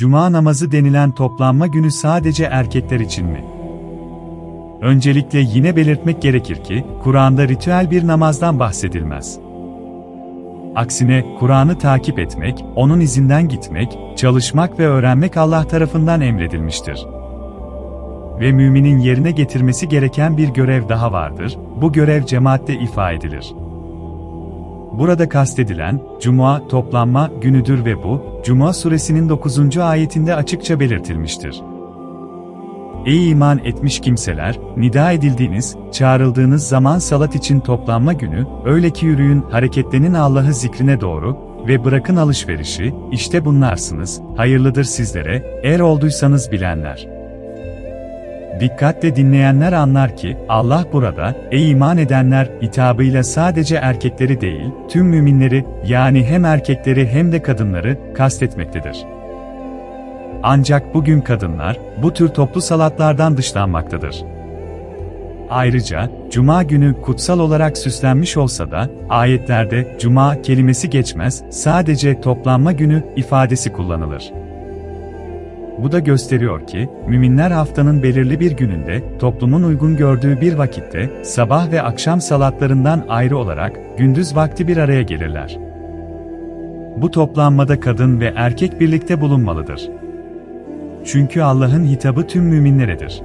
Cuma namazı denilen toplanma günü sadece erkekler için mi? Öncelikle yine belirtmek gerekir ki, Kur'an'da ritüel bir namazdan bahsedilmez. Aksine, Kur'an'ı takip etmek, onun izinden gitmek, çalışmak ve öğrenmek Allah tarafından emredilmiştir. Ve müminin yerine getirmesi gereken bir görev daha vardır, bu görev cemaatte ifa edilir. Burada kastedilen, Cuma toplanma günüdür ve bu, Cuma suresinin 9. ayetinde açıkça belirtilmiştir. Ey iman etmiş kimseler, nida edildiğiniz, çağrıldığınız zaman salat için toplanma günü, öyle ki yürüyün, hareketlenin Allah'ı zikrine doğru ve bırakın alışverişi, işte bunlarsınız, hayırlıdır sizlere, eğer olduysanız bilenler. Dikkatle dinleyenler anlar ki, Allah burada, ey iman edenler, hitabıyla sadece erkekleri değil, tüm müminleri, yani hem erkekleri hem de kadınları, kastetmektedir. Ancak bugün kadınlar, bu tür toplu salatlardan dışlanmaktadır. Ayrıca, Cuma günü kutsal olarak süslenmiş olsa da, ayetlerde Cuma kelimesi geçmez, sadece toplanma günü ifadesi kullanılır. Bu da gösteriyor ki, müminler haftanın belirli bir gününde, toplumun uygun gördüğü bir vakitte, sabah ve akşam salatlarından ayrı olarak, gündüz vakti bir araya gelirler. Bu toplanmada kadın ve erkek birlikte bulunmalıdır. Çünkü Allah'ın hitabı tüm müminleredir.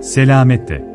Selamette.